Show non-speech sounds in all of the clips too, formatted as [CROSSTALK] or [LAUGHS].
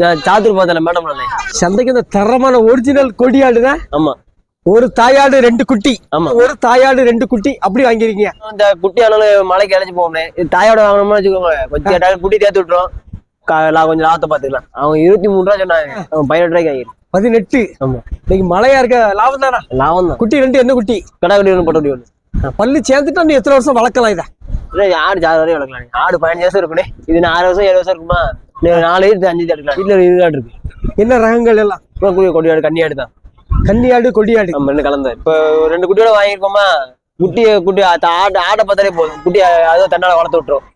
சாத்தூர் பார்த்தல மேடம் நானே. சந்தைக்கு இந்த தரமான ஒரிஜினல் கொடியாடுனா? ஆமா. ஒரு தாயாடு ரெண்டு குட்டி. ஆமா. ஒரு தாயாடு ரெண்டு குட்டி அப்படி வாங்கிருக்கீங்க. இந்த குட்டி ஆனாலும் மலைக்கு இழைச்சி போகணும் இது தாயோட வாங்கணும்னு வச்சுக்கோங்க கொஞ்சம் குட்டி தேர்த்து விட்டுரும். கொஞ்சம் லாபத்தை பாத்துக்கலாம் அவங்க இருபத்தி மூணு ரூபா சொன்னாங்க. பதினெட்டு ரூபாய்க்கு வாங்கிடும் பதினெட்டு. ஆமா. இன்னைக்கு மழையா இருக்க லாபம் தானா? லாபம் தான். குட்டி ரெண்டு என்ன குட்டி? கடை குட்டி ஒன்று பொட்டை குட்டி ஒன்று பல்லு சேர்ந்துட்டா நீ எத்தனை வருஷம் வளர்க்கலாம் இதை? ஆடு ஜாதி வரையும் வளர்க்கலாம். ஆடு பதினஞ்சு வருஷம் இருக்குனே இது நான் ஆறு வருஷம் ஏழு வருஷம் இருக்குமா? நாலு இது அஞ்சு எடுக்கலாம். வீட்டில் ஆடு இருக்கு. என்ன ரகங்கள் எல்லாம்? இப்போ குடி கொடி ஆடு கன்னி ஆடு தான் கன்னியாடு கொடியாடு. நம்ம ரெண்டு கலந்த இப்போ ரெண்டு குட்டியோட வாங்கியிருக்கோமா? குட்டியை குட்டி ஆ- ஆடு ஆடை பார்த்தாலே போதும். குட்டி அதுவும் தன்னால வளர்த்து விட்டுரும்.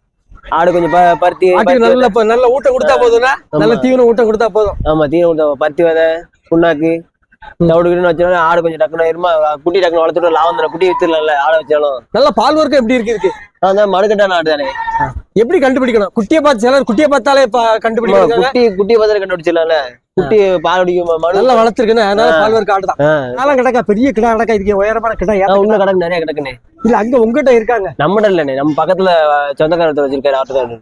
ஆடு கொஞ்சம் பருத்தி நல்ல நல்ல ஊட்டம் கொடுத்தா போதும்னா நல்ல தீவனம் ஊட்டம் கொடுத்தா போதும். ஆமா தீவனம் கொடுத்தா பருத்தி விதை புண்ணாக்கு. தவிடு கிடுன்னு வச்சோம்னா ஆடு கொஞ்சம் டக்குனு இருமா குட்டி டக்குனு வளர்த்துட்டு லாபம் தானே குட்டி வித்துடலாம்ல ஆடை வச்சாலும். நல்ல பால் வர்க்கம் எப்படி இருக்கு அதான் மடுக்கட்டான ஆடு தானே. எப்படி கண்டுபிடிக்கணும்? குட்டியை பார்த்து சிலர் குட்டியை பார்த்தாலே கண்டுபிடிக்கிறாங்க குட்டி பார்த்தாலே கண்டுபிடிச்சிடலாம்ல. குட்டி பால் குடிக்கும் மடு நல்லா வளர்த்துருக்குன்னு அதனால பால் வர்க்க ஆடு தான். அதெல்லாம் கிடக்கா பெரிய கிடா கிடக்கா இதுக்கு உயரமான கிடா ஆ, உள்ள கிடக்கு நிறைய கிடக்குனே இல்ல அங்க உங்ககிட்ட இருக்காங்க. நம்மகிட்ட இல்லண்ணே. நம்ம பக்கத்துல சொந்தக்காரத்தை வச்சிருக்காரு ஆட்டுக்காரர்.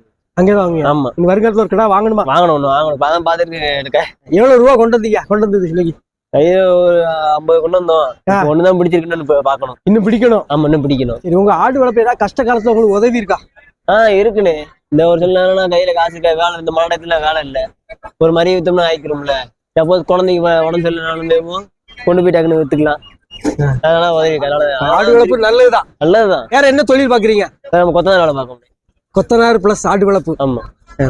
ஆமா. இந்த வருங்காலத்துல ஒரு கிடா வாங்கணுமா? வாங்கணும் ஒண்ணு வாங்கணும். அதான் இருக்க எவ்வளவு ரூபா கொண்டு வந்தீங்க? கொண்டு வந்தது இன்னைக்கு? கையில ஒரு ஐம்பது கொண்டு வந்தோம். ஒண்ணுதான் பிடிச்சிருக்குன்னு பாக்கணும் இன்னும் பிடிக்கணும். ஆமா இன்னும் பிடிக்கணும். சரி உங்க ஆடு வளர்ப்பு ஏதாவது கஷ்ட காலத்துல உங்களுக்கு உதவி இருக்கா? ஆஹ் இருக்குண்ணே. இந்த ஒரு சில நேரம் கையில காசு இருக்கா வேலை இந்த மாநிலத்துல வேலை இல்ல. ஒரு மாதிரி வித்தோம்னா ஆயிக்கிறோம்ல. சப்போஸ் குழந்தைக்கு உடம்பு சரியில்லைனாலும் கொண்டு போய் டக்குன்னு வித்துக்கலாம். அதனால உதவி ஆடு வளர்ப்பு நல்லதுதான். நல்லதுதான். வேற என்ன தொழில் பாக்குறீங்க? நம்ம கொத்தனார் வேலை பார்க்க முடியும். கொத்தனார் பிளஸ் ஆடு வளர்ப்பு. ஆமா.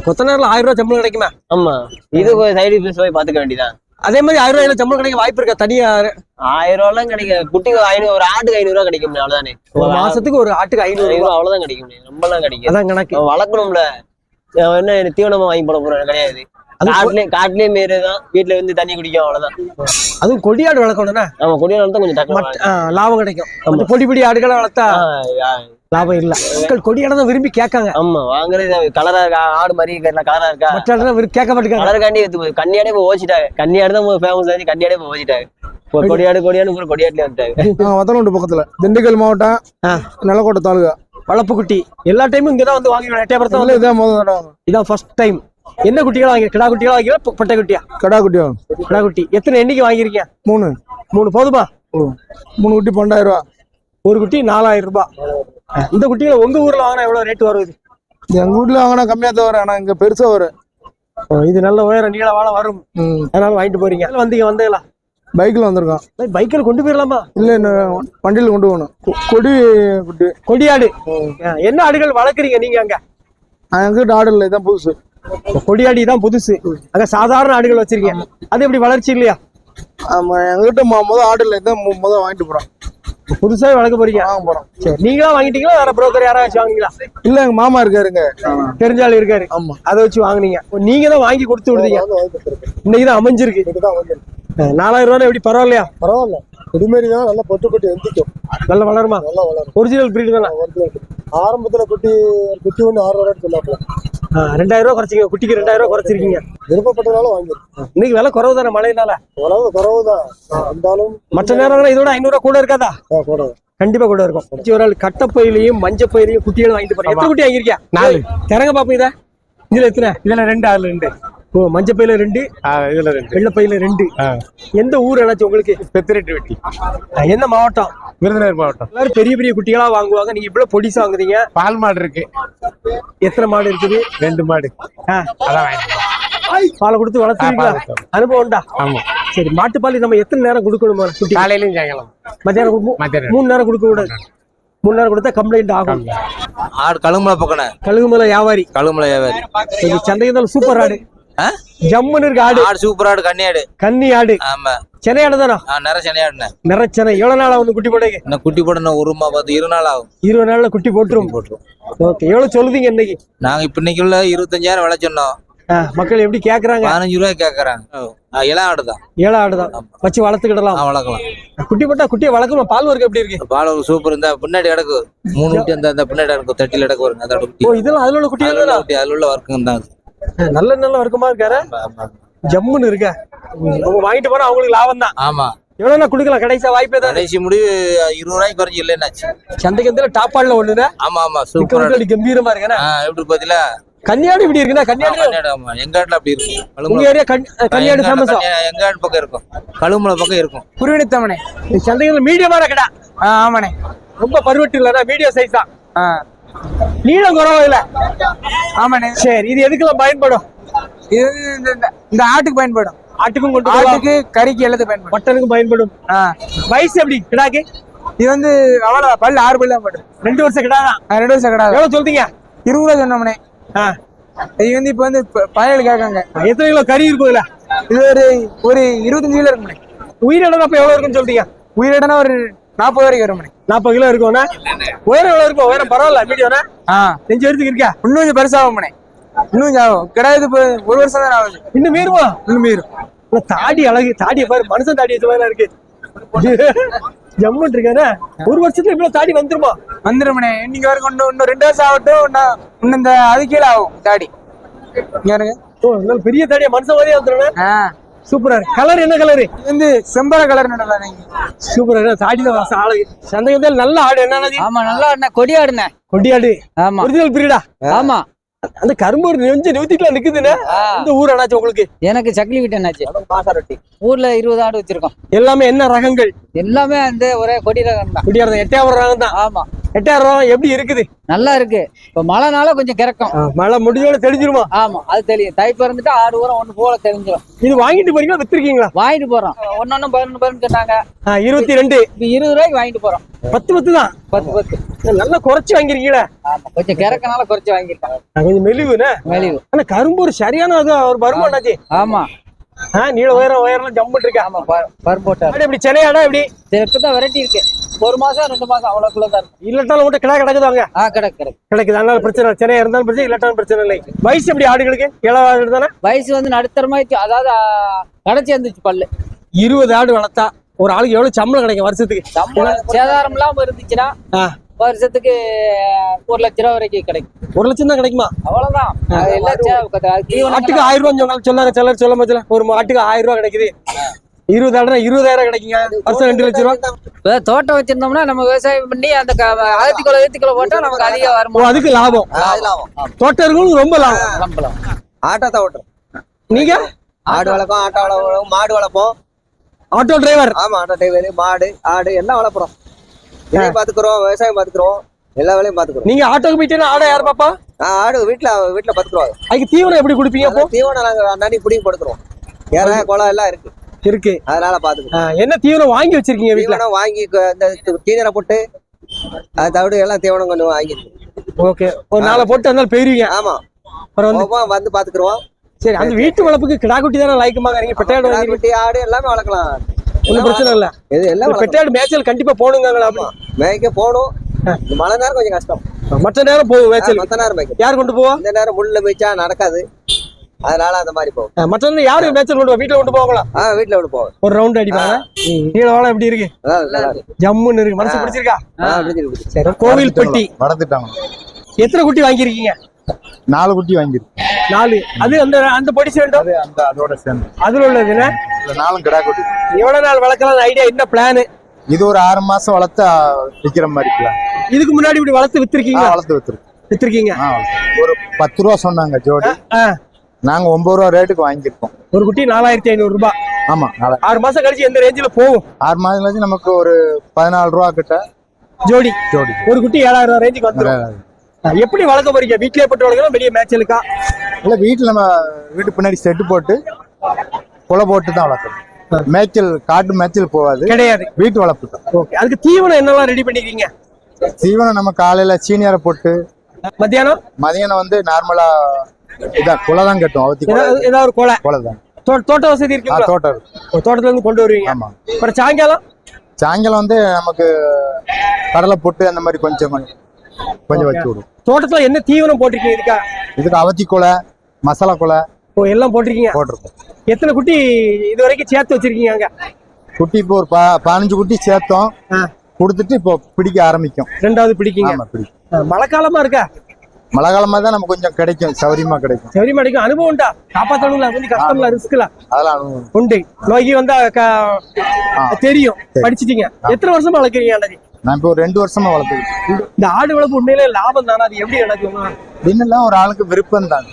கொத்தனார்ல ஆயிரம் ரூபாய் சம்பளம் கிடைக்குமா? ஆமா. இது சைடு பிசினஸ் போய் பாத்துக்க வேண்டியதான் அதே மாதிரி ஆயிரம் ரூபாயில சம்பளம் கிடைக்க வாய்ப்பு இருக்கா? தனியா ஆயிரம்? ரூபா எல்லாம் கிடைக்கும் குட்டிக்கு ஐநூறு ஒரு ஆட்டுக்கு ஐநூறு ரூபா கிடைக்கும் அவ்வளவுதானே? ஒரு மாசத்துக்கு ஒரு ஆட்டுக்கு ஐநூறு ரூபாய் ரூபா. அவ்வளவுதான் கிடைக்கும் ரொம்பலாம் கிடைக்கும் அதான் கணக்கு. வளர்க்கணும்ல. என்ன தீவனமா வாங்கி போட போறான் கிடையாது. காட்டுலயே காட்டுலயே மேயறதுதான் வீட்டுல வந்து தண்ணி குடிக்கும் அவ்வளவுதான். அதுவும் கொடியாடு வளர்க்கணும்னா நம்ம கொடியை வளர்த்தா கொஞ்சம் லாபம் கிடைக்கும். பொடி பொடி ஆடுகளை வளர்த்தா லாபம் இல்ல. மக்கள் கொடியாடை தான் விரும்பி கேட்காங்க. ஆமா வாங்குறது கலரா இருக்கா ஆடு மாதிரி கலரா இருக்கா? மற்ற கேட்க மாட்டேங்காங்க கலருக்காண்டி எடுத்து போய் ஓச்சிட்டாங்க கன்னியாடு தான் ஃபேமஸ் ஆச்சு கன்னியாடே போய் ஓச்சிட்டாங்க கொடியாடு கொடியாடு பூரா கொடியாட்டுல வந்துட்டாங்க. வத்தலகுண்டு பக்கத்துல. திண்டுக்கல் மாவட்டம். நிலக்கோட்டை தாலுகா. வளர்ப்பு குட்டி எல்லா டைமும் இங்கதான் வந்து வாங்கி வந்து இதான் முதல். இதான் ஃபர்ஸ்ட் டைம் என்ன குட்டிகளா வாங்கி கிடா குட்டிகளா பொ- பொட்டை குட்டியா? கடா குட்டி வாங்க கிடா குட்டி. எத்தனை எண்ணிக்கை வாங்கியிருக்கீங்க? மூணு. மூணு. போதுமா. மூணு. குட்டி பன்னெண்டாயிரம் ரூபா. ஒரு குட்டி நாலாயிரம் ரூபாய் இந்த குட்டிகளை உங்க ஊர்ல வாங்கினா எவ்வளவு ரேட் வருது எங்க வீட்டுல வாங்கினா கம்மியா தான் வரும் ஆனா இங்க பெருசா வரும். இது நல்ல உயரம் நீள வாழ வரும். அதனால வாங்கிட்டு போறீங்க. வந்தீங்க வந்தீங்களா? பைக்ல வந்திருக்கோம். பைக்கில் கொண்டு போயிடலாமா இல்ல வண்டியில கொண்டு போகணும். கொடி குட்டி. கொடியாடு. ஆ, என்ன ஆடுகள் வளர்க்குறீங்க நீங்க அங்க? எங்கிட்ட ஆடு இல்லை இதான் புதுசு. கொடியாடி தான் புதுசு. அங்க சாதாரண ஆடுகள் வச்சிருக்கீங்க அது எப்படி வளர்ச்சி இல்லையா? ஆமா எங்கிட்ட மொ- முத ஆடு இல்லை இதான் மு- முத வாங்கிட்டு போறோம் புதுசாவே வளர்க்க போறீங்க? வாங்க போறோம் சரி நீங்களா வாங்கிட்டீங்களா? வேற புரோக்கர் யாராச்சும் வாங்குனீங்களா? இல்ல எங்க மாமா இருக்காருங்க. தெரிஞ்ச ஆள் இருக்காரு. ஆமா. அதை வச்சு வாங்குனீங்க. நீங்க தான் வாங்கி கொடுத்து விடுறீங்க இன்னைக்கு தான் அமைஞ்சிருக்கு. நாலாயிரம் ரூபாய் எப்படி? பரவாயில்லையா? பரவாயில்ல. குடிமேரி தான் நல்லா பொட்டு பொட்டு எந்திக்கும். நல்ல வளருமா? நல்லா வளரும். ஒரிஜினல் பிரீடு தானே? ஆரம்பத்துல குட்டி குட்டி ஒன்று ஆறு ரூபாய் சொல்லாப்புல ஆ, ரெண்டாயிரம் ரூபாய் குறைச்சிங்க குட்டிக்கு ரெண்டாயிரம் ரூபாய் குறைச்சிருக்கீங்க. விருப்பப்பட்டனால வாங்கிருக்கேன் இன்னைக்கு விலை குறவு தானே மழையினால? உணவு குறவு தான் இருந்தாலும் மற்ற நேரம் இதோட ஐநூறு ரூபாய் கூட இருக்காதா? கூட கண்டிப்பா கூட இருக்கும். ஒரு ஆள் கட்டப்பையிலையும் மஞ்ச பயிலையும் குட்டிகள் வாங்கிட்டு போறேன் எத்தனை குட்டி வாங்கிருக்கியா நாலு. திறங்க பாப்போம் இத. இதுல எத்தனை? இதுல ரெண்டு அதுல ரெண்டு. ஓ மஞ்ச பையில ரெண்டு ஆ, இதுல ரெண்டு. வெள்ளை பையில ரெண்டு எந்த ஊர் என்னாச்சு உங்களுக்கு? பெத்திரெட்டு வெட்டி. என்ன மாவட்டம்? விருதுநகர் மாவட்டம். எல்லாரும் பெரிய பெரிய குட்டிகளா வாங்குவாங்க. நீங்க இவ்வளவு பொடிசா வாங்குறீங்க. பால் மாடு இருக்கு. எத்தனை மாடு இருக்குது? ரெண்டு மாடு. ஆ, அதான் பாலை கொடுத்து கொடுத்தோம். அனுபவம் உண்டா? ஆமா. சரி மாட்டுப்பால் நம்ம எத்தனை நேரம் கொடுக்கணுமா குட்டி? காலையிலயும் சாயங்காலம் மத்தியானம் கொடுப்போம். மூணு நேரம் கொடுக்க கூடாது மூணு நேரம். கொடுத்தா கம்ப்ளைண்ட் ஆகும். ஆடு கழுமலை பக்கண்ணே கழுகுமலை வியாபாரி. கழுமலை வியாபாரி. இருந்தாலும் சூப்பர் ஆடு? ஜம்முன்னு இருக்கு ஆடு. ஆடு சூப்பர் ஆடு கன்னியாடு கன்னி ஆடு. ஆமா. சென்னை ஆடு தானா? நிறைய நிறைச்சனை எவ்வளவு நாளா வந்து குட்டி இன்னும் குட்டி போட ஒரு மா பத்து இரு நாள் ஆகும். இருபது நாள்ல குட்டி போட்டுரும். போட்டுரும். ஓகே. எவ்வளவு சொல்லுதீங்க இன்னைக்கு? நாங்க இப்ப இன்னைக்கு உள்ள இருபத்தஞ்சாயிரம் விலை சொன்னோம். மக்கள் எப்படி கேக்குறாங்க? பதினஞ்சு ரூபாய் கேக்குறாங்க. ஆ, இளம் ஆடு தான் ஏழு ஆடுதான் வச்சு வளர்த்துக்கிடலாம். வளர்க்கலாம். குட்டி போட்டா குட்டியை வளர்க்கணும்? பால் வர்க்கம் எப்படி இருக்கு? பால் ஒரு சூப்பர். இருந்தா பின்னாடி கிடக்கு. மூணு குட்டி பின்னாடி கிடக்கும் தட்டில் கிடக்கு வருங்க இதெல்லாம் அதுல உள்ள குட்டி அதுல உள்ள தான் அது. நல்ல நல்ல வர்க்கமா இருக்காரு. ஜம்முன்னு இருக்க. வாங்கிட்டு போனா அவங்களுக்கு லாபம் தான். ஆமா. எவ்வளவு நான் குடுக்கலாம்? கடைசியா வாய்ப்பே தான் கடைசி முடிவு இருபது ரூபாய்க்கு குறைஞ்சி இல்லைன்னாச்சு சந்தைக்கு வந்து டாப் ஆடுல ஒண்ணுதான் ஆமா ஆமா. சூப்பர் கம்பீரமா இருக்கேன்? ஆ, எப்படி பாத்தீங்களா? கன்னியாடு இப்படி இருக்குண்ணா கன்னியாடு கன்னியாடு ஆமா. எங்க ஆட்டுல அப்படி இருக்கும். உங்க ஏரியா கன்னியாடு ஃபேமஸா கன்னியா- எங்க ஆட்டு பக்கம் இருக்கும். கழுமலை பக்கம் இருக்கும். குருவினித்தவனே. சந்தைகள் மீடியமான கடை ஆ ஆமாண்ணே. ரொம்ப பருவட்டு இல்லைன்னா மீடியம் சைஸ் தான் நீளம் குறவா இல்ல. ஆமாண்ணே. சரி இது எதுக்கெல்லாம் பயன்படும்? இது இந்த- ஆட்டுக்கு பயன்படும். ஆட்டுக்கும் கொண்டு ஆட்டுக்கு கறிக்கு எல்லாத்துக்கும் பயன்படும். மட்டனுக்கும் பயன்படும். வயசு எப்படி? கிடாக்கு? இது வந்து அவ்வளோ பல்லு ஆறு பல்லு தான் ரெண்டு வருஷம் கிடா தான் ரெண்டு வருஷம் கிடையாது எவ்வளவு சொல்றீங்க? இருபது ரூபா சொன்னோம்னே. ஆ. இது வந்து இப்போ வந்து பயல் கேட்காங்க. எத்தனை கிலோ கறி இருக்கும் இதுல? இது ஒரு ஒரு இருபத்தஞ்சு கிலோ இருக்கும்ண்ணே உயிரிழந்தா அப்ப எவ்வளவு இருக்குன்னு சொல்றீங்க? உயிரிடனா ஒரு நாற்பது வரைக்கும் வரும்ண்ணே நாற்பது கிலோ இருக்கும்னா? உயரம் எவ்வளவு இருக்கும்? உயரம் பரவாயில்ல மீடியம்னா ஆ. நெஞ்சு எடுத்துக்கு இருக்கா? இன்னும் கொஞ்சம் பெருசாகும்ண்ணே இன்னும் ஆகும். கிடையாது ஒரு வருஷம் தான் ஆகுது. இன்னும் மீறுமா? இன்னும் மீறும். இந்த தாடி அழகு தாடியை பாரு. மனுஷன் தாடி வச்ச மாதிரி இருக்கு. ஜம்முன் இருக்கானே? ஒரு வருஷத்துல இவ்வளவு தாடி வந்துருமா? வந்துடும்ண்ணே நீங்க வரைக்கும் இன்னும் இன்னும் ரெண்டு வருஷம் ஆகட்டும் இன்னும் இந்த அது கீழே ஆகும் தாடி. இங்க பெரிய தாடியா மனுஷன் மாதிரியே வந்துடும் ஆ. சூப்பரா இருக்கு. கலர் என்ன கலரு வந்து செம்பர கலர் நடலாம் நீங்க சூப்பரா இருக்கு. தான் வாசம் அழகு சந்தை வந்து நல்ல ஆடு என்னது ஆமா நல்லா ஆடுனே கொடியாடுனே கொடியாடு. ஆமா. ஒரிஜினல் பிரீடா ஆமா. அந்த கரும்பு ஒரு நெஞ்சு நிறுத்திக்கலாம் நிக்குதுன்னு இந்த ஊர் அண்ணாச்சு உங்களுக்கு? எனக்கு சக்கிலி வீட்டு என்னாச்சு? ஊர்ல இருபது ஆடு வச்சிருக்கோம். எல்லாமே என்ன ரகங்கள்? எல்லாமே அந்த ஒரே கொடி ரகம் தான் கொடியாடு எட்டாயிரம் ரகம் தான் ஆமா. எட்டாயிரம் எப்படி இருக்குது? நல்லா இருக்கு. இப்ப மழைனால கொஞ்சம் கிறக்கும். மழை முடிஞ்சோட தெளிஞ்சிருமா? ஆமா அது தெரியும் தை பிறந்துட்டு ஆடு ஊரம் ஒண்ணு போல தெரிஞ்சிடும் இது வாங்கிட்டு போறீங்களா வித்துருக்கீங்களா? வாங்கிட்டு போறோம். ஒன்னொன்னு பதினொன்று பதினொன்று சொன்னாங்க. இருபத்தி ரெண்டு. இருபது ரூபாய்க்கு வாங்கிட்டு போறோம். பத்து பத்து தான்? பத்து பத்து. நல்லா குறைச்சு வாங்கிருக்கீங்களே? கொஞ்சம் கிறக்கனால குறைச்சு வாங்கியிருக்காங்க. ஆ, கொஞ்சம் மெலிவுண்ணே வெளியூர் ஆனா கரும்பு ஒரு சரியான அது ஒரு வருமானாச்சு ஆமா. நீள உயரம் உயரம் ஜம்பு இருக்கா ஆமா பரும்போட்டாரு ஆடு எப்படி சென்னையாடா எப்படி? இப்பதான் வெரைட்டி இருக்கு. ஒரு மாசம் ரெண்டு மாசம் அவ்வளவுக்குள்ள தான் இருக்கும் இல்லட்டாலும் மட்டும் கிடா கிடக்குதாங்க ஆ கிடக்கு கிடக்கு. கிடைக்குது? அதனால பிரச்சனை இல்லை. சென்னையா இருந்தாலும் பிரச்சனை இல்லாட்டாலும் பிரச்சனை இல்லை. வயசு எப்படி ஆடுகளுக்கு? இள ஆடு தானே? வயசு வந்து நடுத்தரமாயிடுச்சு அதாவது கடைச்சி இருந்துச்சு பல்லு. இருபது ஆடு வளர்த்தா ஒரு ஆளுக்கு எவ்வளவு சம்பளம் கிடைக்கும் வருஷத்துக்கு? சம்பளம் சேதாரம் இல்லாம இருந்துச்சுன்னா. வருஷத்துக்கு ஒரு லட்ச ரூபா வரைக்கும் கிடைக்கும். ஒரு லட்சம் தான் கிடைக்குமா? அவ்வளவுதான். ஆட்டுக்கு ஆயிரம் ரூபாய் சொன்னாங்க சொன்னாங்க சிலர் சொல்ல மச்சல ஒரு ஆட்டுக்கு ஆயிரம் ரூபாய் கிடைக்குது. இருபது ஆடுனா இருபதாயிரம் கிடைக்குங்க. வருஷம் ரெண்டு லட்சம் ரூபா. இப்ப தோட்டம் வச்சிருந்தோம்னா நம்ம விவசாயம் பண்ணி அந்த அகத்திக்குள்ள ஏத்திக்குள்ள போட்டா நமக்கு அதிக ஓ வருமானம். அதுக்கு லாபம். தோட்டர்களும் ரொம்ப லாபம். சம்பளம் ஆட்டோத்தை ஓட்டுறோம் நீங்க? ஆடு வளர்ப்போம் ஆட்டோ வளர்ப்போம் மாடு வளர்ப்போம். Auto driver. ஆமா ஆட்டோ டிரைவர் மாடு ஆடு எல்லாம் வளர்ப்புறோம் இதையும் பாத்துக்கிறோம் விவசாயம் பாத்துக்கிறோம் எல்லா வேலையும் பாத்துக்கிறோம். நீங்க ஆட்டோக்கு போயிட்டேன்னா ஆடை யார் பாப்பா? ஆடு வீட்டுல வீட்டுல பாத்துக்கிறோம். அதுக்கு தீவனம் எப்படி கொடுப்பீங்க அப்போ? தீவனம் நாங்க அன்னாடி பிடிங்கி படுத்துருவோம் இறை குளம் எல்லாம் இருக்கு. இருக்கு. அதனால பாத்துக்கிறோம். என்ன தீவனம் வாங்கி வச்சிருக்கீங்க வீட்டுல வாங்கி இந்த தீவனம் போட்டு அது தவிர எல்லாம் தீவனம் கொஞ்சம் வாங்கிருக்கு ஓகே. ஒரு நாளை போட்டு அதனால போயிருவீங்க ஆமா. அப்புறம் வந்து பாத்துக்கிறோம். சரி அந்த வீட்டு வளர்ப்புக்கு கிடா குட்டி தானே லைக்குமாங்க நீங்க பெட்டையாடு ஆடு எல்லாமே வளர்க்கலாம். ஒன்றும் பிரச்சனை இல்ல. இது எல்லாம். பெட்டையாடு மேய்ச்சல் கண்டிப்பா போகணுங்களா அப்படி மேய்க்க போகணும். இந்த மழை நேரம் கொஞ்சம் கஷ்டம். மற்ற நேரம் போகும் மேய்ச்சல் மத்த நேரம் மேய்க்க யார் கொண்டு போவா? இந்த நேரம் முள்ள மேய்ச்சா நடக்காது. அதனால அந்த மாதிரி போகும். மற்ற நேரம் யாரு மேய்ச்சல் கொண்டு வீட்டுல கொண்டு போவாங்களா? ஆ வீட்டுல விட்டு போவோம். ஒரு ரவுண்ட் அடிப்பாங்க. கீழே வாழை எப்படி இருக்கு. ஜம்முன்னு இருக்கு. மனசு பிடிச்சிருக்கா. சரி கோவில்பட்டி வளர்த்துட்டாங்க. எத்தனை குட்டி வாங்கியிருக்கீங்க? நாலு குட்டி வாங்கிருக்கு நாலு. அது அந்த அந்த பொடிச்சு ரெண்டும் அது அந்த அதோட சேர்ந்து அதுல இதுல நாலும் கிடா குட்டி. எவ்வளவு நாள் வளர்க்கலாம் ஐடியா என்ன பிளான் இது ஒரு ஆறு மாசம் வளர்த்தா விக்கிற மாதிரி plan. இதுக்கு முன்னாடி இப்படி வளர்த்து வித்திருக்கீங்க வளர்த்து வித்துருக்கு வித்திருக்கீங்க. ஒரு பத்து ரூபா சொன்னாங்க ஜோடி. நாங்க ஒன்பது ரூபா ரேட்டுக்கு வாங்கியிருக்கோம். ஒரு குட்டி நாலாயிரத்தி ஐநூறு ரூபாய் ஆமா ஆறு மாசம் கழிச்சு எந்த ரேஞ்சில போகும்? ஆறு மாதம் கழிச்சு நமக்கு ஒரு பதினாலு ரூபா கிட்ட ஜோடி. ஜோடி. ஒரு குட்டி ஏழாயிரம் ரூபாய் ரேஞ்சுக்கு வந்துடும் எப்படி வளர்க்க போறீங்க? வீட்லயே போட்டு வளர்க்கலாம் வெளியே மேய்ச்சலுக்கா இல்ல வீட்டுல நம்ம வீட்டு பின்னாடி செட்டு போட்டு குலை போட்டு தான் வளர்க்கணும். மேய்ச்சல் காட்டு மேய்ச்சல் போகாது. கிடையாது. வீட்டு வளர்ப்பு தான். ஓகே அதுக்கு தீவனம் என்னெல்லாம் ரெடி பண்ணிருக்கீங்க தீவனம் நம்ம காலையில சீனியரை போட்டு மத்தியானம்? மதியானம் வந்து நார்மலா இதான் குலை தான் கட்டும் அவத்தி ஏதாவது ஒரு கொலை? குலை தான். தோட்ட வசதி தோட்டம் இருக்கு. ஒரு தோட்டத்துல இருந்து கொண்டு வருவீங்க. ஆமா. அப்புறம் சாயங்காலம்? சாயங்காலம் வந்து நமக்கு கடலை போட்டு அந்த மாதிரி கொஞ்சம் கொஞ்சம். கொஞ்சம் வச்சு விடும் தோட்டத்துல என்ன தீவனம் போட்டிருக்கீங்க இதுக்கா? இதுக்கு அவத்தி குலை மசாலா குலை ஓ எல்லாம் போட்டிருக்கீங்க. போட்டிருக்கோம். எத்தனை குட்டி இது வரைக்கும் சேர்த்து வச்சிருக்கீங்க அங்க? குட்டி இப்போ ஒரு ப- பதினஞ்சு குட்டி சேர்த்தோம். கொடுத்துட்டு இப்போ பிடிக்க ஆரம்பிக்கும். ரெண்டாவது பிடிக்கீங்க. ஆமா பிடிக்கும். ஆ, மழைக்காலமா இருக்கா? மழை காலமா தான் நமக்கு கொஞ்சம் கிடைக்கும் சௌரியமா கிடைக்கும். சரி மடிக்கும் அனுபவம் உண்டா? காப்பாத்தணுங்களா கொஞ்சம் கஷ்டம்ல ரிஸ்க்ல. அதெல்லாம் அனுபவம். உண்டு. நோக்கி வந்தா க- தெரியும். படிச்சிட்டீங்க. எத்தனை வருஷமா வளர்க்குறீங்க அண்ணாஜி நான் இப்போ ஒரு ரெண்டு வருஷமா வளர்த்துக்கிட்டு இந்த ஆடு வளர்ப்பு உண்மையிலே லாபம் தானே? அது எப்படி எனக்கு இன்னெல்லாம் ஒரு ஆளுக்கு விருப்பம் தான்.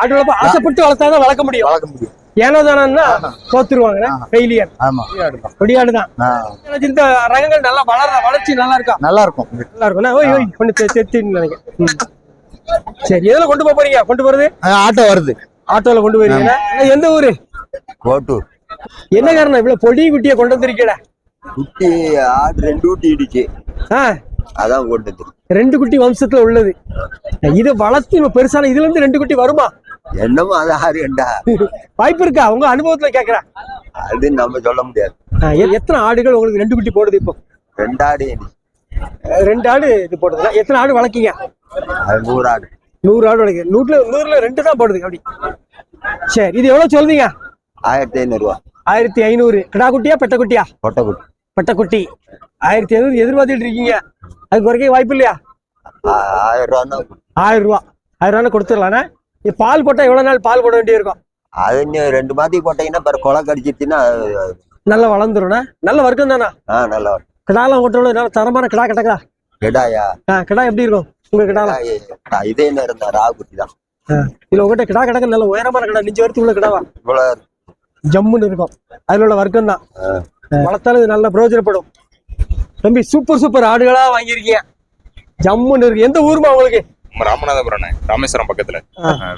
ஆடு வளர்ப்பு ஆசைப்பட்டு வளர்த்தாதான் வளர்க்க முடியும். வளர்க்க முடியும். ஏனோ தானே தோத்துருவாங்க. ஃபெயிலியர் ஆமா. கொடியாடு தான் இந்த ரகங்கள் நல்லா வளர வளர்ச்சி நல்லா இருக்கா நல்லா இருக்கும் நல்லா இருக்கும் ஓய் ஓய் கொண்டு செத்துன்னு நினைக்கிறேன். சரி எதுல கொண்டு போக போறீங்க? கொண்டு போறது? ஆட்டோ வருது. ஆட்டோல கொண்டு போறீங்க. எந்த ஊரு? கோட்டூர். என்ன காரணம்? இவ்வளவு பொடி குட்டியை கொண்டு வந்திருக்கீட குட்டி ஆடு ரெண்டு குட்டி இடிச்சு. அதான் வந்து ரெண்டு குட்டி வம்சத்துல உள்ளது. இது வளர்த்து இப்ப பெருசான இதுல இருந்து ரெண்டு குட்டி வருமா? என்னமோ அது ஆறு ரெண்டா? வாய்ப்பு இருக்கா? உங்க அனுபவத்துல கேக்குறேன் அது நம்ம சொல்ல முடியாது. எத்தனை ஆடுகள் உங்களுக்கு ரெண்டு குட்டி போடுது இப்போ? ரெண்டு ஆடு ரெண்டு ஆடு இது போடுதுல. எத்தனை ஆடு வளர்க்கீங்க? நூறு ஆடு. நூறு ஆடு வளர்க்கீங்க. நூறுல நூறுல ரெண்டு தான் போடுது அப்படி. சரி இது எவ்வளவு சொல்றீங்க? ஆயிரத்தி ஐநூறு ரூபா ஆயிரத்தி ஐநூறு. கிடா குட்டியா பெட்ட குட்டியா? கொட்டை குட்டி. பெட்டக்குட்டி. ஆயிரத்தி ஐநூறு எதிர்பார்த்துட்டு இருக்கீங்க. அது குறைக்க வாய்ப்பு இல்லையா? ஆயிரம் ரூபா ஆயிரம் ரூபா ஆயிரம் ரூபா கொடுத்துடலாண்ணே பால் போட்டா எவ்வளவு நாள் பால் போட வேண்டியிருக்கும்? அது இன்னும் ரெண்டு மாதத்துக்கு போட்டீங்கன்னா பிற கொலை கடிச்சிச்சுன்னா நல்லா வளர்ந்துரும்ண்ணே. நல்ல வர்க்கம் தானே? ஆ நல்லா. கிடாலாம் ஓட்டணும் நல்ல தரமான கிடா கிடக்கா கிடாயா? ஆ கிடா எப்படி இருக்கும் உங்க கிடாலாம்? கிடா, இதே நேரம் தான் ராகுட்டி தான். இதுல உங்ககிட்ட கிடா கிடக்க நல்ல உயரமான கிடா நெஞ்சு வரைக்கும் உள்ள கிடாவா? இவ்வளவு ஜம்முன்னு இருக்கும். அதுல உள்ள வர்க்கம் தான். வளர்த்தாலும் இது நல்ல பிரயோஜனப்படும். தம்பி சூப்பர் சூப்பர் ஆடுகளா வாங்கியிருக்கீங்க ஜம்முன்னு இருக்கு. எந்த ஊருமா உங்களுக்கு? ராமநாதபுரம் ராமேஸ்வரம் பக்கத்துல.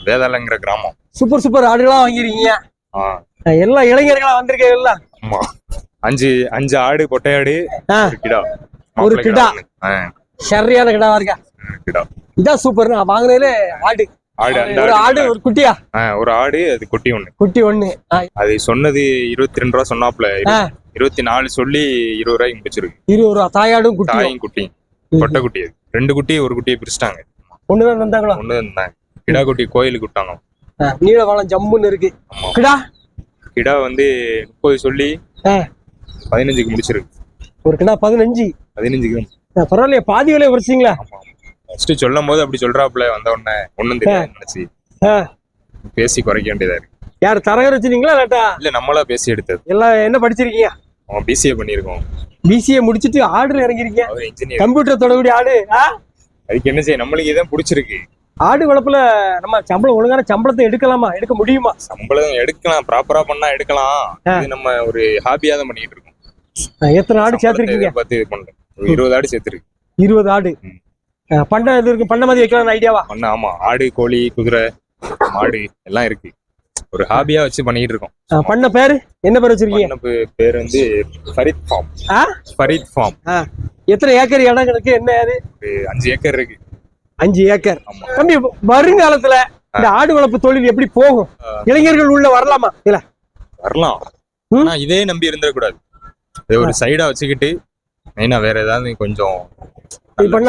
வேதாளங்கிற கிராமம். சூப்பர் சூப்பர் ஆடுகளா வாங்கியிருக்கீங்க ஆ, எல்லா இளைஞர்களா வந்திருக்கீங்க எல்லாம்? அஞ்சு அஞ்சு ஆடு. ஒரு கிடா. ஒரு கிடா. சரியான கிடாவா இருக்கா? கிடா. இதான் சூப்பர் நான் வாங்கினதுல ஆடு. ஆடு ஆடு ஒரு குட்டியா? ஒரு ஆடு அது குட்டி ஒண்ணு. குட்டி ஒண்ணு. அது சொன்னது இருபத்தி ரெண்டு ரூபா சொன்னாப்ல. இருபத்தி நாலு சொல்லி இருபது ரூபாய்க்கு முடிச்சிருக்கு. இருபது ரூபா தாயாடும் குட்டியும். தாயும் குட்டி கொட்டை குட்டி ரெண்டு குட்டி ஒரு குட்டியை பிரிச்சிட்டாங்க. ஒண்ணுதான் தந்தாங்களா? ஒண்ணு இருந்தாங்க கிடா குட்டி கோயிலுக்கு விட்டாங்க. ஆ, நீலவானம் ஜம்முன்னு இருக்கு. கிடா? கிடா வந்து முப்பது சொல்லி. பதினஞ்சுக்கு முடிச்சிருக்கு. ஒரு கிடா பதினஞ்சு. பதினஞ்சுக்கு பரவாயில்லையே பாதி விலையை குறைச்சிங்களா? ஃபர்ஸ்ட் சொல்லும் போது அப்படி சொல்றாப்புல வந்த உடனே ஒண்ணும் தெரியாது நினைச்சு. பேசி குறைக்க வேண்டியதா இருக்கு. யார் தரகர் வச்சிருக்கீங்களா இல்ல நம்மளா பேசி எடுத்தது. எல்லாம் என்ன படிச்சிருக்கீங்க? அவன் பிசிஏ பண்ணியிருக்கோம் பிசிஏ முடிச்சிட்டு ஆடுல இறங்கிருக்கீங்க அவர் இன்ஜினியர் கம்ப்யூட்டர் தொடக்கூடிய ஆடு? அதுக்கு என்ன செய்ய நம்மளுக்கு இதான் பிடிச்சிருக்கு. ஆடு வளர்ப்புல நம்ம சம்பளம் ஒழுங்கான சம்பளத்தை எடுக்கலாமா? எடுக்க முடியுமா? சம்பளம் எடுக்கலாம் ப்ராப்பரா பண்ணா எடுக்கலாம். இது நம்ம ஒரு ஹாபியா தான் பண்ணிட்டு இருக்கோம். எத்தனை ஆடு சேர்த்திருக்கீங்க? பார்த்து இது பண்ணல ஒரு இருபது ஆடு சேர்த்துருக்கு. இருபது ஆடு. பண்ண இது இருக்கு? பண்ண மாதிரி வைக்கலாம்னு ஐடியாவா? பண்ண ஆமா. ஆடு கோழி குதிரை மாடு எல்லாம் இருக்கு. ஒரு ஹாபியா வச்சு பண்ணிட்டு இருக்கோம் பண்ண பேரு? என்ன பேர் வச்சிருக்கீங்க? பேர் வந்து ஃபரித் ஃபார்ம் ஆ? ஃபரித் ஃபார்ம் எத்தனை ஏக்கர் இடம் இருக்கு என்ன அது அஞ்சு ஏக்கர் இருக்கு. அஞ்சு ஏக்கர். ஆமா. தம்பி வருங்காலத்துல இந்த ஆடு வளர்ப்பு தொழில் எப்படி போகும்? இளைஞர்கள் உள்ள வரலாமா? இல்ல. வரலாம். ஆனா இதே நம்பி இருந்துடக்கூடாது. இதை ஒரு சைடா வச்சுக்கிட்டு மெயினா வேற ஏதாவது கொஞ்சம் பண்ண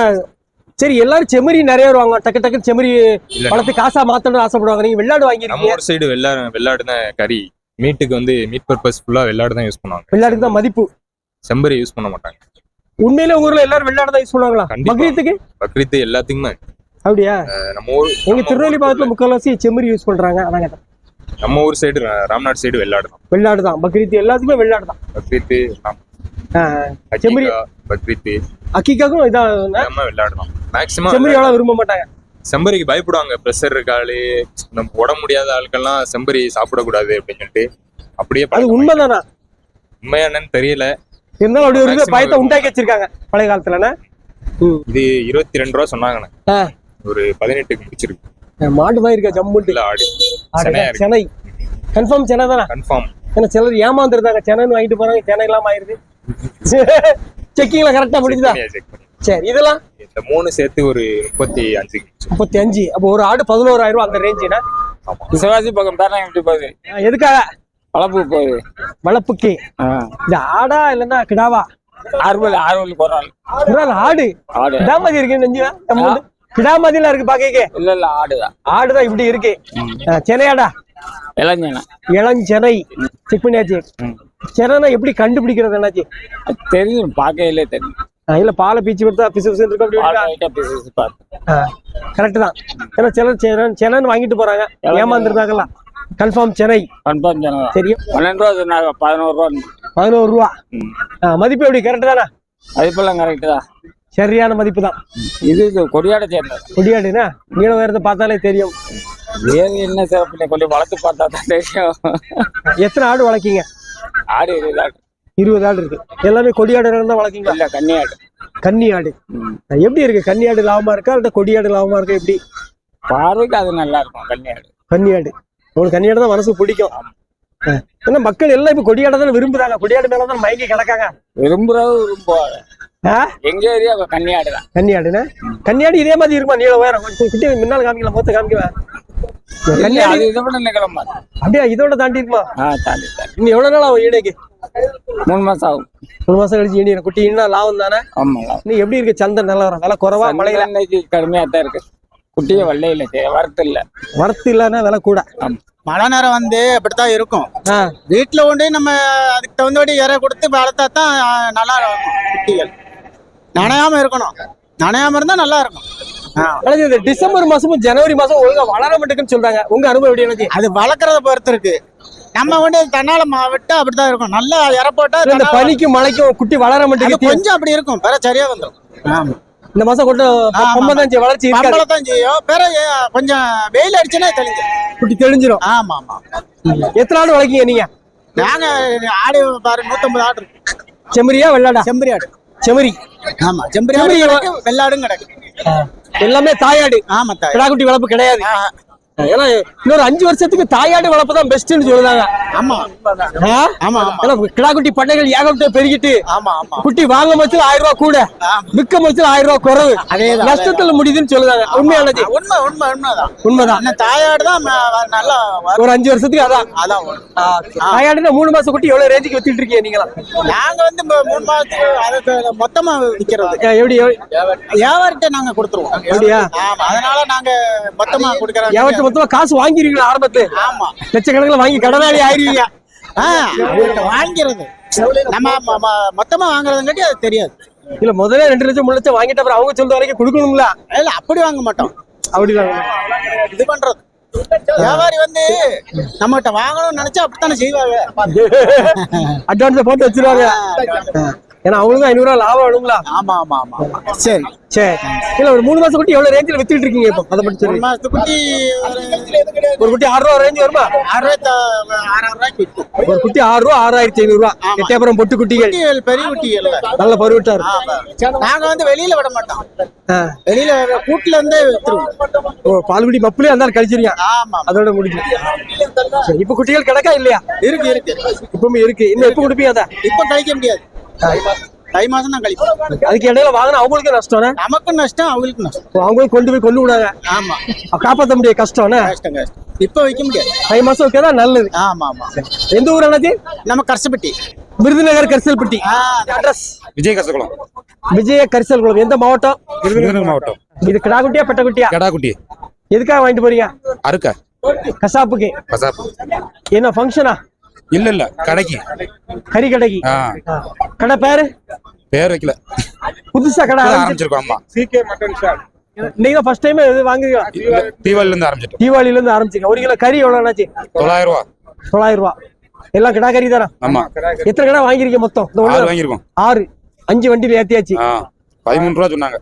சரி எல்லாரும் செம்மறி நிறைய வருவாங்க. டக்கு டக்கு இல்ல. வளர்த்து காசா மாத்தணும்னு ஆசைப்படுவாங்க. நீங்க வெள்ளாடு நம்ம வாங்கிருக்கீங்க ஊர் சைடு வெள்ளாடு வெள்ளாடு தான் கறி. மீட்டுக்கு வந்து மீட் பர்பஸ் ஃபுல்லா வெள்ளாடு தான் யூஸ் பண்ணுவாங்க. வெள்ளாடுக்கு தான் மதிப்பு. செம்பரி யூஸ் பண்ண மாட்டாங்க. உண்மையில ஊர்ல எல்லாரும் வெள்ளாடு தான் யூஸ் பண்ணுவாங்களா. பக்ரீத்துக்கு? பக்ரீத்து எல்லாத்துக்குமே. அப்படியா? நம்ம ஊர் எங்க திருநெல்வேலி பாகத்துல முக்கால்வாசி செம்மறி யூஸ் பண்றாங்க. அதான் கேட்டேன். நம்ம ஊர் சைடு ராம்நாட் சைடு வெள்ளாடு தான். வெள்ளாடு தான். பக்ரீத் எல்லாத்துக்குமே வெள்ளாடு தான். பக்ரீத்து செம்மறி- பக்ரீத்து அக்கிக்காக்கும் இதான் எல்லாமே வெள்ளாடு தான் மேக்சிமம் செம்மறி அவ்வளவு விரும்ப மாட்டாங்க. செம்பரிக்கு பயப்படுவாங்க. ப்ரெஷர் இருக்க ஆளு நம்ம உடம்பு முடியாத ஆட்கள்லாம் செம்பரி சாப்பிடக்கூடாது அப்படின்னு சொல்லிட்டு அப்படியே அது உண்மைதானா? உண்மையா என்னன்னு தெரியல. இருந்தாலும் அப்படி ஒரு பயத்தை உண்டாக்கி வச்சிருக்காங்க பழைய காலத்துலண்ணே இது இருபத்தி ரெண்டு ரூபா சொன்னாங்கண்ணே. ஒரு பதினெட்டுக்கு முடிச்சிருக்கு. மாடு மாதிரி இருக்கா ஜம்முட்டு ஆடு. சென்னை கன்ஃபார்ம் சென்னை. தானே? கன்ஃபார்ம் ஏன்னா சிலர் ஏமாந்துருந்தாங்க. சென்னைன்னு வாங்கிட்டு போறாங்க. சென்னை இல்லாம ஆயிருது. செக்கிங்ல கரெக்டா முடிஞ்சுதா சரி இதெல்லாம்? இந்த மூணு சேர்த்து ஒரு முப்பத்தி முடிச்சிருக்கு. முப்பத்தி அஞ்சு அப்போ ஒரு ஆடு பதினோராயிரம் ரூபாய் அந்த ரேஞ்சுனா சிவாஜி பக்கம் பேரணி போகுது. எதுக்காக? வளர்ப்பு போகுது. வளர்ப்புக்கு இது ஆடா இல்லைன்னா கிடாவா? போறாள் ஒரு ஆடு. ஆடு. கிடா மாதிரி இருக்கு. கிடா மாதிரிலாம் இருக்கு பாக்க இல்ல இல்ல ஆடுதான். ஆடுதான் இப்படி இருக்கு. சென்னையாடா? இளைஞன. இளஞ்சென்னை செக் பண்ணியாச்சு. சென்னைனா எப்படி கண்டுபிடிக்கிறது என்னாச்சு? தெரியும் பார்க்கையிலே தெரியும். இல்ல பாலை பீச்சு கொடுத்தா பிசு பிசு இருக்கும் பார்த்து கரெக்ட் தான். ஏன்னா சிலர் சென்னை சென்னைன்னு வாங்கிட்டு போறாங்க. ஏமாந்துருந்தாங்கல்ல கன்ஃபார்ம் சென்னை. கன்ஃபார்ம் ஜனவா தெரியும். பன்னெண்டு ரூபா சொன்னாங்க பதினோரு ரூபா பதினோரு ரூபா. மதிப்பு எப்படி? கரெக்ட் தானே? அதுப்பெல்லாம் கரெக்ட் தான். சரியான மதிப்பு தான். இது இது கொடியாட சேர்ந்தது. கொடியாடுனா நீள உயரத்தை பார்த்தாலே தெரியும். வேறு என்ன சிறப்பு கொஞ்சம் வளர்த்து பார்த்தா தான் தெரியும். எத்தனை ஆடு வளர்க்கீங்க? ஆடு இதுதான் இருபது ஆடு இருக்கு. எல்லாமே கொடியாடு தான் வளர்க்கீங்க இல்ல கன்னியாடு கன்னி ஆடு. எப்படி இருக்கு? கன்னி ஆடு லாபமா இருக்கா? இல்ல கொடியாடு லாபமா இருக்கா? எப்படி? பார்வைக்கு அது நல்லா இருக்கும் கன்னியாடு கன்னி ஆடு. உங்களுக்கு கன்னி ஆடு தான் மனசுக்கு பிடிக்கும். ஏன்னா மக்கள் எல்லாம் இப்ப கொடியாடை தான் விரும்புறாங்க. கொடியாடு மேல தான் மயங்கி கிடக்காங்க. விரும்புறது விரும்புவாங்க? எங்க ஏரியா? கன்னியாடு தான். கன்னியாடுனா? கன்னியாடு இதே மாதிரி இருக்குமா? நீள உயரம் கொஞ்சம் குட்டி முன்னால காமிக்கலாம் மொத்த காமிக்குவேன் கன்னியாடு இதை விட நிகழமா? அப்படியே? இதோட தாண்டி இருக்குமா ஆ தாண்டி இன்னும் எவ்வளவு நாள் ஆகும் ஈடைக்கு? மூணு மாசம் ஆகும். மூணு மாசம் கழிச்சு ஈடின குட்டி இன்னும் லாபம் தானே? ஆமாம் இன்னும் எப்படி இருக்கு சந்தை நிலவரம் விலை குறைவா? மழையில? இன்னைக்கு கடுமையா தான் இருக்கு. குட்டியே வெள்ளையில வரத்து இல்ல. வரத்து இல்லைன்னா விலை கூட. மழை நேரம் வந்து அப்படித்தான் இருக்கும். வீட்டுல கொண்டு நம்ம அதுக்கு தகுந்தபடி இற கொடுத்து வளர்த்தா தான் நல்லா இருக்கும் குட்டிகள். நனையாம இருக்கணும். நனையாம இருந்தா நல்லா இருக்கும். இந்த டிசம்பர் மாசமும் ஜனவரி மாசம் ஒழுங்கா வளர மாட்டேங்குன்னு சொல்றாங்க. உங்க அனுபவம் எப்படி எனக்கு அது வளர்க்கறத பொறுத்து இருக்கு. நம்ம வந்து தன்னால விட்டா அப்படித்தான் இருக்கும். நல்லா இற போட்டா இந்த பனிக்கும் மழைக்கும் குட்டி வளர மாட்டேங்குது கொஞ்சம் அப்படி இருக்கும். பிற சரியா வந்துடும் ஆமா. இந்த மாசம் பொம்மை தான் வளர்ச்சி தான் செய்யும். பிற கொஞ்சம் வெயில் அடிச்சுன்னா தெளிஞ்சு குட்டி தெளிஞ்சிரும். ஆமா ஆமா. எத்தனை ஆடு வளர்க்கீங்க நீங்க? நாங்க ஆடு பாரு நூத்தம்பது ஆடு செம்மறியா வெள்ளாடா? செம்பரி ஆடு. செம்மறி. ஆமா செம்பரி வெள்ளாடும் கிடக்கு எல்லாமே தாயாடு. ஆமா தாய் கிடா குட்டி வளர்ப்பு கிடையாது. ஏன்னா இன்னொரு அஞ்சு வருஷத்துக்கு தாயாடு வளர்ப்பு தான் பெஸ்ட்னு சொல்லுதாங்க ஆமா? ஆமா ஏன்னா கிடா குட்டி பண்ணைகள் ஏகப்பட்ட பெருகிட்டு குட்டி வாங்க மச்சல ஆயிரம் ரூபாய் கூட. விற்க மச்சல ஆயிரம் ரூபாய் குறைவு. நஷ்டத்துல முடியுதுன்னு சொல்லுதாங்க உண்மையானது. உண்மை உண்மை உண்மைதான். உண்மைதான். அந்த தாயாடு தான் ம- நல்லா. ஒரு அஞ்சு வருஷத்துக்கு அதான். அதான். தாயாடுனா மூணு மாசம் குட்டி எவ்வளவு ரேஞ்சுக்கு வித்துட்டு இருக்கீங்க நீங்களா நாங்க வந்து மூணு மாசத்துக்கு அதுக்கு மொத்தமா விக்கிறது. ஏன் எப்படி வியாபாரிட்ட நாங்க கொடுத்துருவோம். அப்படியா? ஆமா அதனால நாங்க மொத்தமா கொடுக்கறோம். மொத்தமா காசு வாங்கிருக்கீங்களா ஆரம்பத்துல. ஆமா. லட்சக்கணக்கில் வாங்கி கடனாளி ஆயிருவீங்க வாங்கிறது. நம்ம மொத்தமா வாங்குறதுங்காட்டி அது தெரியாது. இல்ல முதல்ல ரெண்டு லட்சம் மூணு லட்சம் வாங்கிட்ட அப்புறம் அவங்க சொல்ற வரைக்கும் கொடுக்கணும்ல? இல்ல அப்படி வாங்க மாட்டோம். அப்படிதான் இது பண்றது. வியாபாரி வந்து நம்மகிட்ட வாங்கணும்னு நினைச்சா அப்படித்தானே செய்வாங்க. [LAUGHS] அட்வான்ஸ் போட்டு வச்சிருவாங்க. ஏன்னா அவங்களுக்கும் ஐநூறு ரூபா லாபம் வேணுங்களா? ஆமா ஆமா ஆமா. ஆமா சரி சரி. இல்ல ஒரு மூணு மாசம் குட்டி எவ்வளவு ரேஞ்சில் வித்துட்டு இருக்கீங்க இப்போ? அதை மட்டும் சொல்லுங்க. மாசத்து குட்டி ஒரு குட்டி ஆறு ரூபா ரேஞ்ச் வருமா? ஒரு குட்டி ஆறு ரூபா ஆறாயிரத்தி ஐநூறு ரூபா. எட்டயபுரம் பொட்டு குட்டிகள். பெரிய குட்டிகள். நல்ல பருவட்டா இருக்கும். நாங்க வந்து வெளியில விட மாட்டோம். வெளியில கூட்டுல இருந்தே வித்துருவோம். ஓ பால்குடி மப்புளே இருந்தாலும் கழிச்சிருங்க. ஆமா அதோட முடிஞ்சு சரி, இப்ப குட்டிகள் கிடக்கா இல்லையா? இருக்கு இருக்கு. இப்பவுமே இருக்கு. இன்னும் எப்ப கொடுப்பீங்க அதை? இப்ப கழிக்க முடியாது. தை மாசம் தான் கழிப்போம். அதுக்கு இடையில வாங்கினா அவங்களுக்கு நஷ்டம்னா நமக்கும் நஷ்டம் அவங்களுக்கும் நஷ்டம். அவங்களும் கொண்டு போய் கொண்டு விடாங்க ஆமா. காப்பாற்ற முடியாது கஷ்டம்னா கஷ்டம் கஷ்டம். இப்ப வைக்க முடியாது. தை மாசம் வைக்கதா நல்லது. ஆமா ஆமா. எந்த ஊர் அண்ணாச்சி? நம்ம கரசப்பட்டி விருதுநகர் கரிசல்பட்டி. அட்ரஸ் விஜய் கசகுளம் விஜய கரிசல் குளம் எந்த மாவட்டம்? விருதுநகர் மாவட்டம். இது கிடாக்குட்டியா பெட்டக்குட்டியா கடாக்குட்டி எதுக்காக வாங்கிட்டு போறீங்க? அறுக்க கசாப்புக்கு. கசாப் என்ன ஃபங்க்ஷனா இல்ல இல்ல கடைக்கு. கறி கடைக்கு. கடை பேரு? பேர் வைக்கல. புதுசா கடை ஆரம்பிச்சிருக்கோம் ஆமா. சிகே மட்டன் ஷாப் இன்னைக்கு தான் ஃபர்ஸ்ட் டைம் இது வாங்குறீங்க? தீபாவளில இருந்து ஆரம்பிச்சிட்டோம். தீபாவளில இருந்து ஆரம்பிச்சிங்க. ஒரு கிலோ கறி எவ்வளவு ஆச்சு தொள்ளாயிரம் ரூபா தொள்ளாயிரம் ரூபா எல்லாம் கிடா கறி தானே? ஆமா. எத்தனை கடை வாங்கிருக்கீங்க மொத்தம்? இந்த ஆறு ஒண்ணு வாங்கியிருக்கோம். ஆறு. அஞ்சு வண்டியில ஏத்தியாச்சு. பதிமூணு ரூபா சொன்னாங்க.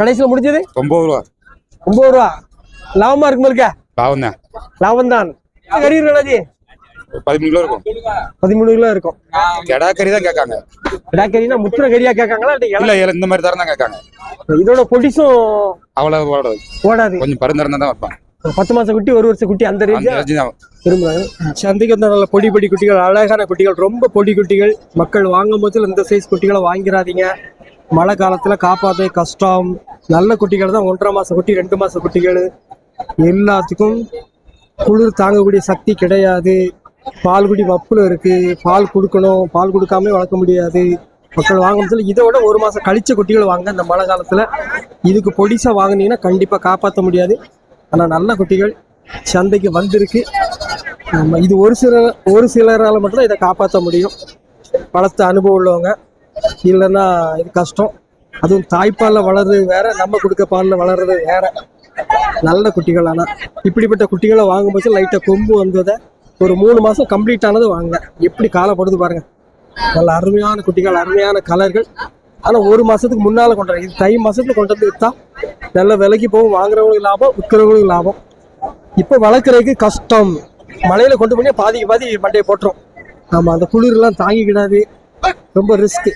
கடைசியில முடிஞ்சது? ஒன்பது ரூபா. ஒன்பது ரூபா. லாபமா இருக்குமா இருக்க லாபம் தான். லாபம் தான். கறி பதிமூணு கிலோ இருக்கும். பதிமூணு கிலோ இருக்கும். கெடா கறி தான் கேட்காங்க. கிடா கறினா முத்திர கறியா கேட்காங்களா இல்ல இந்த மாதிரி தரம் தான் கேட்காங்க. இதோட பொடிசும் அவ்வளவு ஓடாது ஓடாது கொஞ்சம் பருந்தரம் தான் வைப்பாங்க. பத்து மாசம் குட்டி ஒரு வருஷம் குட்டி அந்த விரும்புறாங்க. சந்தைக்கு வந்த நல்ல பொடி பொடி குட்டிகள் அழகான குட்டிகள் ரொம்ப பொடி குட்டிகள். மக்கள் வாங்கும் போது இந்த சைஸ் குட்டிகளை வாங்கிடாதீங்க மழை காலத்துல காப்பாற்ற கஷ்டம். நல்ல குட்டிகள் தான் ஒன்றரை மாச குட்டி ரெண்டு மாச குட்டிகள். எல்லாத்துக்கும் குளிர் தாங்கக்கூடிய சக்தி கிடையாது. பால் குடி மப்புல இருக்கு. பால் கொடுக்கணும். பால் கொடுக்காம வளர்க்க முடியாது. மக்கள் வாங்கினதுல இதை விட ஒரு மாசம் கழிச்ச குட்டிகள் வாங்க இந்த மழை காலத்துல. இதுக்கு பொடிசா வாங்குனீங்கன்னா கண்டிப்பா காப்பாற்ற முடியாது. ஆனா நல்ல குட்டிகள் சந்தைக்கு வந்திருக்கு. நம்ம இது ஒரு சில ஒரு சிலரால் மட்டும்தான் இதை காப்பாற்ற முடியும். வளர்த்த அனுபவம் உள்ளவங்க. இல்லைன்னா இது கஷ்டம். அதுவும் தாய்ப்பாலில் வளர்றது வேற நம்ம கொடுக்க பாலில் வளர்றது வேற. நல்ல குட்டிகள் ஆனால் இப்படிப்பட்ட குட்டிகளை வாங்கும்போது லைட்டாக கொம்பு வந்ததை ஒரு மூணு மாதம் கம்ப்ளீட் ஆனது வாங்க எப்படி காலப்படுது பாருங்க. நல்ல அருமையான குட்டிகள் அருமையான கலர்கள். ஆனா ஒரு மாசத்துக்கு முன்னால கொண்டு வர இது தை மாசத்துல கொண்டு வந்து வித்தா நல்ல விலைக்கு போகும். வாங்குறவங்களுக்கு லாபம் விற்கிறவங்களுக்கு லாபம். இப்போ வளர்க்குறதுக்கு கஷ்டம். மழையில கொண்டு போய் பாதிக்கு பாதி மண்டையை போட்டுரும். ஆமா அந்த குளிர்லாம் தாங்கிக்கிடாது. ரொம்ப ரிஸ்க்கு